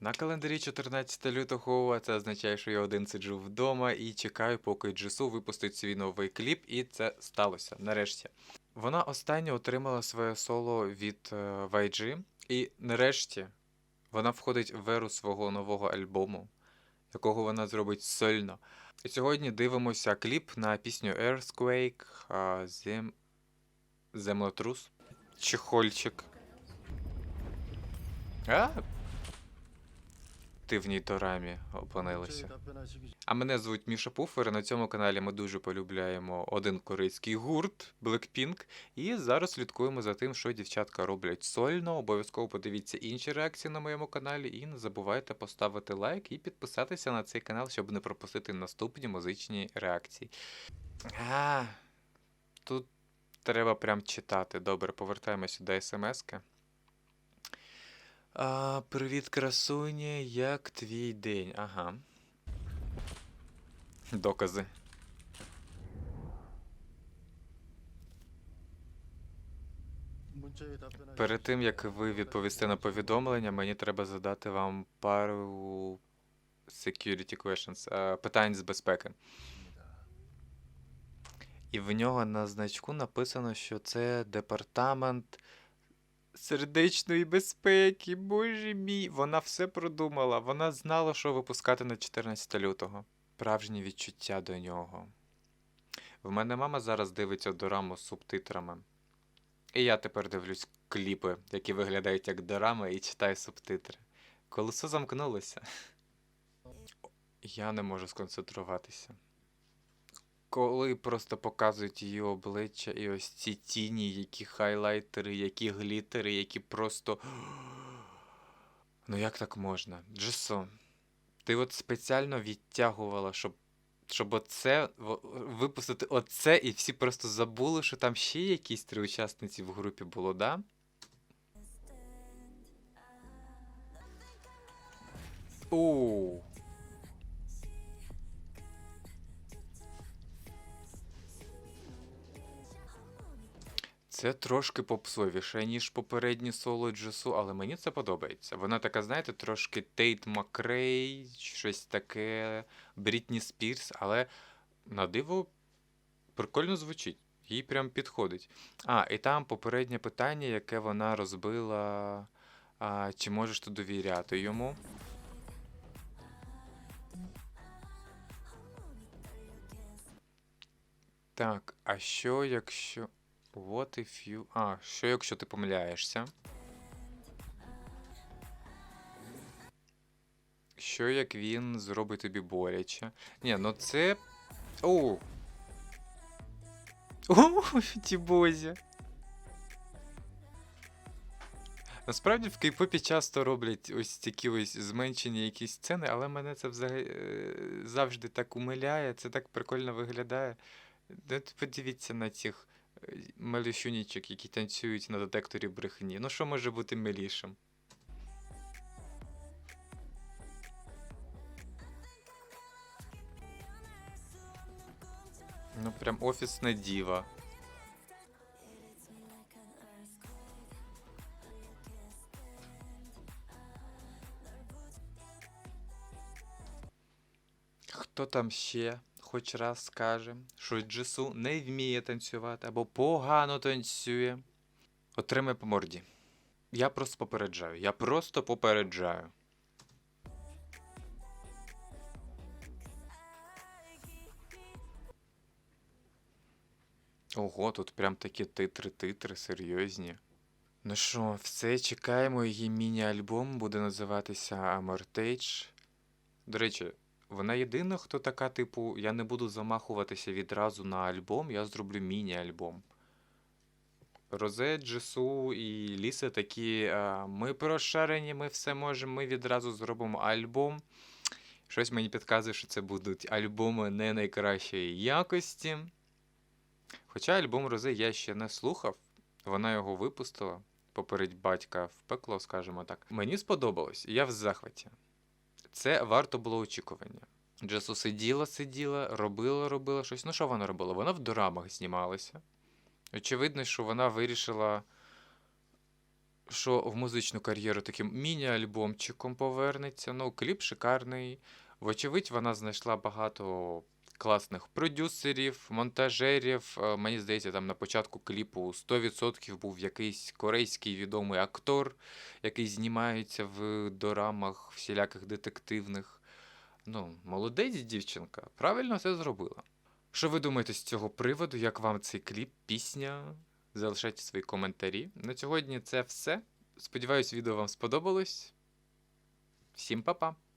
На календарі 14 лютого, це означає, що я один сиджу вдома і чекаю, поки Джису випустить свій новий кліп, і це сталося нарешті. Вона останнє отримала своє соло від е, YG, і нарешті вона входить в еру свого нового альбому, якого вона зробить сольно. І сьогодні дивимося кліп на пісню Earthquake, зем... Землетрус. Чехольчик. А? Ти в ній дорамі опинилася. А мене звуть Міша Пуфер. На цьому каналі ми дуже полюбляємо один корейський гурт Blackpink. І зараз слідкуємо за тим, що дівчатка роблять сольно. Обов'язково подивіться інші реакції на моєму каналі. І не забувайте поставити лайк і підписатися на цей канал, щоб не пропустити наступні музичні реакції. А, тут треба прям читати. Добре, повертаємося до смски. А, привіт, красуні, як твій день? Ага. Докази. Перед тим, як ви відповісте на повідомлення, мені треба задати вам пару security questions, питань з безпеки. І в нього на значку написано, що це департамент сердечної безпеки. Боже мій, вона все продумала. Вона знала, що випускати на 14 лютого. Справжні відчуття до нього. В мене мама зараз дивиться дораму з субтитрами. І я тепер дивлюсь кліпи, які виглядають як дорами, і читаю субтитри. Колесо замкнулося. Я не можу сконцентруватися. Коли просто показують її обличчя і ось ці тіні, які хайлайтери, які глітери, які просто. Ну як так можна? Джесо, ти от спеціально відтягувала, щоб, щоб оце випустити оце, і всі просто забули, що там ще якісь три учасниці в групі було, да? У. Це трошки попсовіше, ніж попередні соло Джесу, але мені це подобається. Вона така, знаєте, трошки Тейт Макрей, щось таке, Брітні Спірс, але на диво прикольно звучить. Їй прям підходить. А, і там попереднє питання, яке вона розбила. А, чи можеш ти довіряти йому? Так, а що якщо. What if you. А, що якщо ти помиляєшся? Що як він зробить тобі боляче? Ні, ну це. Оу! О, тібозі. Насправді в кей-попі часто роблять ось такі ось зменшені якісь сцени, але мене це взагалі е, завжди так умиляє, це так прикольно виглядає. Подивіться на цих малюсюнічок, які танцюють на детекторі брехні. Ну що може бути милішим? Ну прям офісна діва. Хто там ще хоч раз скаже, що Джису не вміє танцювати або погано танцює, отримай по морді. Я просто попереджаю. Я просто попереджаю. Ого, тут прям такі титри-титри серйозні. Ну що, все, чекаємо її міні-альбом, буде називатися Amortage. До речі, вона єдина, хто така, типу, я не буду замахуватися відразу на альбом, я зроблю міні-альбом. Розе, Джесу і Ліса такі, ми прошарені, ми все можемо, ми відразу зробимо альбом. Щось мені підказує, що це будуть альбоми не найкращої якості. Хоча альбом Розе я ще не слухав, вона його випустила попередь батька в пекло, скажімо так. Мені сподобалось, і я в захваті. Це варто було очікування. Джесу сиділа, сиділа, робила, робила щось. Ну, що вона робила? Вона в дорамах знімалася. Очевидно, що вона вирішила що в музичну кар'єру таким міні-альбомчиком повернеться. Ну, кліп шикарний. Вочевидь, вона знайшла багато класних продюсерів, монтажерів. Е, Мені здається, там на початку кліпу 100% був якийсь корейський відомий актор, який знімається в дорамах всіляких детективних. Ну, молодець дівчинка, правильно все зробила. Що ви думаєте з цього приводу? Як вам цей кліп, пісня? Залишайте свої коментарі. На сьогодні це все. Сподіваюсь, відео вам сподобалось. Всім па-па!